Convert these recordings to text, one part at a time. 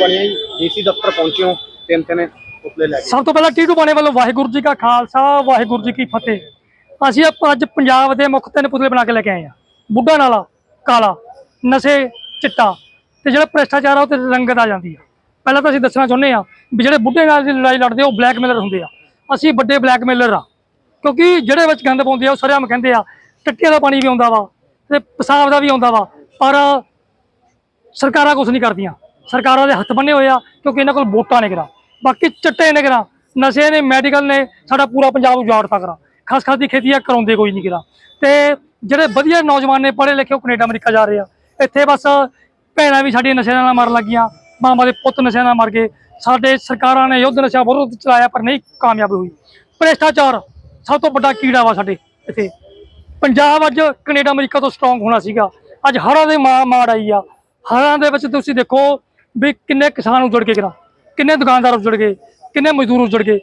ਬਣਿਆ ਜੀ, ਡੀਸੀ ਦਫ਼ਤਰ ਪਹੁੰਚੇ ਹੋ, ਤਿੰਨ ਤਿੰਨ ਪੁਤਲੇ ਲੈ ਕੇ। ਸਭ ਤੋਂ ਪਹਿਲਾਂ ਟੀਟੂ ਬਾਣੇ ਵੱਲੋਂ ਵਾਹਿਗੁਰੂ ਜੀ ਕਾ ਖਾਲਸਾ, ਵਾਹਿਗੁਰੂ ਜੀ ਕੀ ਫਤਿਹ। ਅਸੀਂ ਆਪ- ਅੱਜ ਪੰਜਾਬ ਦੇ ਮੁੱਖ ਤਿੰਨ ਪੁਤਲੇ ਬਣਾ ਕੇ ਲੈ ਕੇ ਆਏ ਆ ਬੁੱਢਾ ਨਾਲਾ, ਕਾਲਾ, ਨਸ਼ੇ, ਚਿੱਟਾ ਤੇ ਜਿਹੜਾ ਭ੍ਰਿਸ਼ਟਾਚਾਰ ਆ ਉਹ ਤੇ ਰੰਗਤ ਆ ਜਾਂਦੀ ਆ। ਪਹਿਲਾਂ ਤਾਂ ਅਸੀਂ ਦੱਸਣਾ ਚਾਹੁੰਦੇ ਆ ਵੀ ਜਿਹੜੇ ਬੁੱਢੇ ਨਾਲ ਦੀ ਲੜਾਈ ਲੜਦੇ ਆ, ਉਹ ਬਲੈਕਮੇਲਰ ਹੁੰਦੇ ਆ। ਅਸੀਂ ਵੱਡੇ ਬਲੈਕਮੇਲਰ ਆ। ਕਿਉਂਕਿ ਜਿਹੜੇ ਵਿੱਚ ਗੰਦ ਪਾਉਂਦੇ ਆ, ਉਹ ਸਰਿਆਮ ਕਹਿੰਦੇ ਆ। ਟੱਟੀਆਂ ਦਾ ਪਾਣੀ ਵੀ ਆਉਂਦਾ ਵਾ ਤੇ ਪਿਸ਼ਾਬ ਦਾ ਵੀ ਆਉਂਦਾ ਵਾ, ਪਰ ਸਰਕਾਰਾਂ ਕੁਝ ਨਹੀਂ ਕਰਦੀਆਂ। ਸਰਕਾਰਾਂ ਦੇ ਹੱਥ ਬੰਨੇ ਹੋਏ ਆ, ਕਿਉਂਕਿ ਇਹਨਾਂ ਕੋਲ ਵੋਟਾਂ ਨੇ ਕਰਾ ਬਾਕੀ ਚਿੱਟੇ ਨੇ ਕਰਾ ਨਸ਼ੇ ਨੇ ਮੈਡੀਕਲ ਨੇ, ਸਾਡਾ ਪੂਰਾ ਪੰਜਾਬ ਉਜਾੜਤਾ ਕਰਾ। ਖਾਸ ਖਾਸ ਦੀ ਖੇਤੀ ਆ, ਕਰਾਉਂਦੇ ਕੋਈ ਨਹੀਂ ਕਰਾ। ਤੇ ਜਿਹੜੇ ਵਧੀਆ ਨੌਜਵਾਨ ਨੇ, ਪੜ੍ਹੇ ਲਿਖੇ ਉਹ ਕੈਨੇਡਾ, ਅਮਰੀਕਾ ਜਾ ਰਹੇ ਆ। ਇੱਥੇ ਬਸ ਭੈਣਾਂ ਵੀ ਸਾਡੀਆਂ ਨਸ਼ਿਆਂ ਨਾਲ ਮਰਨ ਲੱਗੀਆਂ ਮਾਮਾ ਦੇ ਪੁੱਤ ਨਸ਼ਿਆਂ ਨਾਲ ਮਰ ਗਏ। ਸਾਡੇ ਸਰਕਾਰਾਂ ਨੇ ਯੁੱਧ ਨਸ਼ਾ ਵਿਰੁੱਧ ਚਲਾਇਆ, ਪਰ ਨਹੀਂ ਕਾਮਯਾਬ ਹੋਈ। ਭ੍ਰਿਸ਼ਟਾਚਾਰ, ਸਭ ਤੋਂ ਵੱਡਾ ਕੀੜਾ ਵਾ ਸਾਡੇ ਇੱਥੇ। ਪੰਜਾਬ ਅੱਜ ਕੈਨੇਡਾ, ਅਮਰੀਕਾ ਤੋਂ ਸਟਰੋਂਗ ਹੋਣਾ ਸੀਗਾ। ਅੱਜ ਹਰਾਂ ਦੇ ਮਾ- ਮਾਰ ਆਈ ਆ। ਹਰਾਂ ਦੇ ਵਿੱਚ ਤੁਸੀਂ ਦੇਖੋ ਵੀ ਕਿੰਨੇ ਕਿਸਾਨ ਉਜੜ ਗਏ ਕਿਰਾ ਕਿੰਨੇ ਦੁਕਾਨਦਾਰ ਉਜੜ ਗਏ, ਕਿੰਨੇ ਮਜ਼ਦੂਰ ਉਜੜ ਗਏ,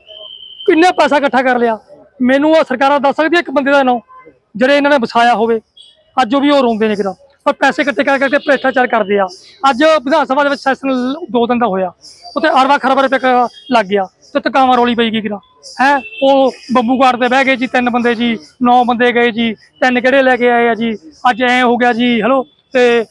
ਕਿੰਨੇ ਪੈਸਾ ਇਕੱਠਾ ਕਰ ਲਿਆ। ਮੈਨੂੰ ਉਹ ਸਰਕਾਰਾਂ ਦੱਸ ਸਕਦੀ ਇੱਕ ਬੰਦੇ ਦਾ ਨਾਂ ਜਿਹੜੇ ਇਹਨਾਂ ਨੇ ਵਸਾਇਆ ਹੋਵੇ। ਅੱਜ ਉਹ ਵੀ ਉਹ ਰੋਂਦੇ ਨੇ ਕਿਰਾ ਪਰ ਪੈਸੇ ਇਕੱਠੇ ਕਰ ਕਰਕੇ ਭ੍ਰਿਸ਼ਟਾਚਾਰ ਕਰਦੇ ਆ। ਅੱਜ ਵਿਧਾਨ ਸਭਾ ਦੇ ਵਿੱਚ ਸੈਸ਼ਨ ਦੋ ਦਿਨ ਦਾ ਹੋਇਆ। ਉੱਥੇ ਅਰਵਾ ਖਰਬ ਰੁਪਏ ਲੱਗ ਗਿਆ। ਤੇ ਤਕਾਵਾਂ ਰੋਲੀ ਪਈ ਗਈ ਕਿਰਾ ਹੈ, ਉਹ ਬੰਬੂ ਘਾਟ ਤੇ ਬਹਿ ਗਏ ਜੀ, ਤਿੰਨ ਬੰਦੇ ਜੀ, ਨੌ ਬੰਦੇ ਗਏ ਜੀ, ਤਿੰਨ ਕਿਹੜੇ ਲੈ ਕੇ ਆਏ ਆ ਜੀ? ਅੱਜ ਐ ਹੋ ਗਿਆ ਜੀ ਹਲੋ ਤੇ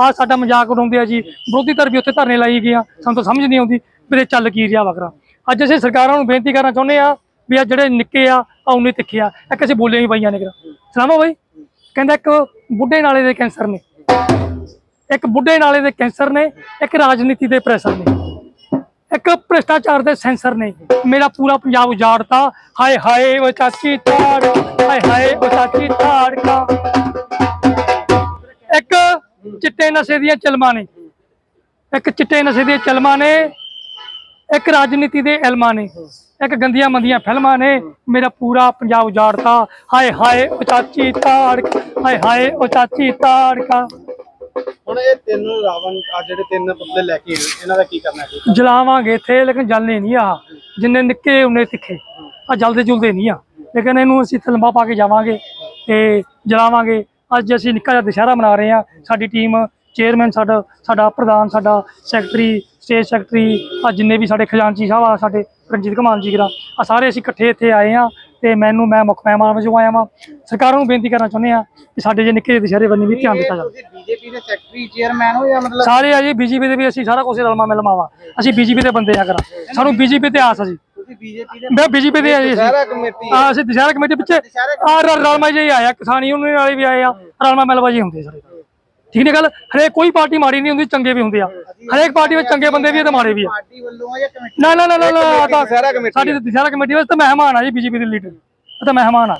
ਆ ਸਾਡਾ ਮਜ਼ਾਕ ਉਡਾਉਂਦੇ ਆ ਜੀ। ਵਿਰੋਧੀ ਧਿਰ ਵੀ ਉੱਥੇ ਧਰਨੇ ਲਾਈ ਗਈਆਂ ਸਾਨੂੰ ਤਾਂ ਸਮਝ ਨਹੀਂ ਆਉਂਦੀ ਵੀ ਇਹ ਚੱਲ ਕੀ ਰਿਹਾ ਵਗਰਾ ਅੱਜ ਅਸੀਂ ਸਰਕਾਰਾਂ ਨੂੰ ਬੇਨਤੀ ਕਰਨਾ ਚਾਹੁੰਦੇ ਆ ਵੀ ਆ ਜਿਹੜੇ ਨਿੱਕੇ ਆ ਆ ਤਿੱਖੇ ਆ। ਇੱਕ ਅਸੀਂ ਬੋਲੇ ਵੀ ਪਈਆਂ ਨੇ ਕਿਰਾ ਸਲਾਮੋ ਬਾਈ। ਕਹਿੰਦਾ ਇੱਕ ਬੁੱਢੇ ਨਾਲੇ ਦੇ ਕੈਂਸਰ ਨੇ। ਇੱਕ ਬੁੱਢੇ ਨਾਲੇ ਦੇ ਕੈਂਸਰ ਨੇ, ਇੱਕ ਰਾਜਨੀਤੀ ਦੇ ਪ੍ਰੈਸ਼ਰ ਨੇ। ਇੱਕ ਭ੍ਰਿਸ਼ਟਾਚਾਰ ਦੇ ਸੈਂਸਰ ਨੇ। ਮੇਰਾ ਪੂਰਾ ਪੰਜਾਬ ਉਜਾੜਤਾ। ਹਾਏ ਹਾਏ, ਉਹ ਚਾਚੀ ਤਾੜ ਹਾਏ ਹਾਏ, ਉਹ ਚਾਚੀ ਤਾੜ ਚਿੱਟੇ ਨਸ਼ੇ ਦੀਆਂ ਚਲਮਾਂ ਨੇ। ਇੱਕ ਚਿੱਟੇ ਨਸ਼ੇ ਦੀਆਂ ਚਲਮਾਂ ਨੇ ਇੱਕ ਰਾਜਨੀਤੀ ਦੇ ਇਲਮਾਂ ਨੇ ਇੱਕ ਗੰਦੀਆਂ ਮੰਦੀਆਂ ਫਿਲਮਾਂ ਨੇ। ਮੇਰਾ ਪੂਰਾ ਪੰਜਾਬ ਉਜਾੜਤਾ। ਹਾਏ ਹਾਏ ਉਹ ਚਾਚੀ ਤਾੜ ਹਾਏ ਹਾਏ ਉਹ ਚਾਚੀ ਤਾੜ ਕਾ ਹੁਣ ਇਹ ਤਿੰਨ ਰਾਵਣ ਆ ਜਿਹੜੇ ਤਿੰਨ ਪੁਤਲੇ ਲੈ ਕੇ ਆਏ, ਇਹਨਾਂ ਦਾ ਕੀ ਕਰਨਾ ਹੈ ਜਲਾਵਾਂਗੇ ਇੱਥੇ ਲੇਕਿਨ ਜਲਨੇ ਨਹੀਂ ਆ। ਜਿੰਨੇ ਨਿੱਕੇ ਉਹਨੇ ਤਿੱਖੇ। ਆ ਜਲਦੇ ਜੁਲਦੇ ਨਹੀਂ ਆ। ਲੇਕਿਨ ਇਹਨੂੰ ਅਸੀਂ ਤਲਮਾ ਪਾ ਕੇ ਜਾਵਾਂਗੇ ਤੇ ਜਲਾਵਾਂਗੇ। ਅੱਜ ਅਸੀਂ ਨਿੱਕਾ ਜਿਹਾ ਦੁਸ਼ਹਿਰਾ ਮਨਾ ਰਹੇ ਆ ਸਾਡੀ ਟੀਮ ਚੇਅਰਮੈਨ ਸਾਡਾ ਸਾਡਾ ਪ੍ਰਧਾਨ ਸਾਡਾ ਸੈਕਟਰੀ ਸਟੇਜ ਸੈਕਟਰੀ ਆ ਜਿੰਨੇ ਵੀ ਸਾਡੇ ਖਜ਼ਾਨਚੀ ਸਾਹਿਬ ਆ ਸਾਡੇ ਰਣਜੀਤ ਕਮਾਨ ਜੀ ਗਰਾ ਆ ਸਾਰੇ ਅਸੀਂ ਇਕੱਠੇ ਇੱਥੇ ਆਏ ਆ ਤੇ ਮੈਨੂੰ ਮੈਂ ਮੁੱਖ ਮਹਿਮਾਨ ਵਜੋਂ ਆਇਆ ਵਾਂ। ਸਰਕਾਰਾਂ ਨੂੰ ਬੇਨਤੀ ਕਰਨਾ ਚਾਹੁੰਦੇ ਆ ਕਿ ਸਾਡੇ ਜੇ ਨਿੱਕੇ ਜਿਹੇ ਦੁਸ਼ਹਿਰੇ ਬੰਨੀ ਵੀ ਧਿਆਨ ਦਿੱਤਾ ਜਾਵੇ। ਬੀਜੇਪੀ ਦੇ ਸੈਕਟਰੀ ਚੇਅਰਮੈਨ ਹੋ ਜਾਂ ਮਤਲਬ ਸਾਰੇ ਆ ਜੀ ਬੀਜੇਪੀ ਦੇ ਵੀ ਅਸੀਂ ਸਾਰਾ ਕੁਝ ਰਲਮਾ ਮਿਲਮਾਵਾ ਅਸੀਂ ਬੀਜੇਪੀ ਦੇ ਬੰਦੇ ਆ ਕਰਾਂ ਸਾਨੂੰ ਬੀਜੇਪੀ ਤੇ ਆਸ ਆ ਜੀ। ਤੁਸੀਂ ਬੀਜੇਪੀ ਦੇ ਮੈਂ ਬੀਜੇਪੀ ਦੇ ਆ ਜੀ ਅਸੀਂ ਸਾਰਾ ਕਮੇਟੀ ਆ ਅਸੀਂ ਦੁਸ਼ਹਿਰਾ ਕਮੇਟੀ ਪਿੱਛੇ ਆ ਰਲਮਾ ਜੀ ਆਇਆ ਕਿਸਾਨ ਯੂਨੀਅਨ ਵਾਲੇ ਵੀ ਆਏ ਆ ਰਲਮਾ ਮਿਲਵਾ ਜੀ ਹੁੰਦੇ ਸਾਰੇ। ਠੀਕ ਨੇ ਗੱਲ? ਹਰੇਕ ਕੋਈ ਪਾਰਟੀ ਮਾੜੀ ਨਹੀਂ ਹੁੰਦੀ ਚੰਗੇ ਵੀ ਹੁੰਦੇ ਆ। ਹਰੇਕ ਪਾਰਟੀ ਵਿੱਚ ਚੰਗੇ ਬੰਦੇ ਵੀ ਆ ਤੇ ਮਾੜੇ ਵੀ ਆ। ਪਾਰਟੀ ਵੱਲੋਂ ਆ ਜਾਂ ਕਮੇਟੀ ਨਾ ਨਾ ਨਾ ਨਾ ਦੁਸਹਿਰਾ ਸਾਡੀ ਦੁਸ਼ਹਿਰਾ ਕਮੇਟੀ ਵਿੱਚ ਤਾਂ ਮਹਿਮਾਨ ਆ ਜੀ ਬੀਜੇਪੀ ਦੇ ਲੀਡਰ। ਤਾਂ ਮਹਿਮਾਨ ਆ।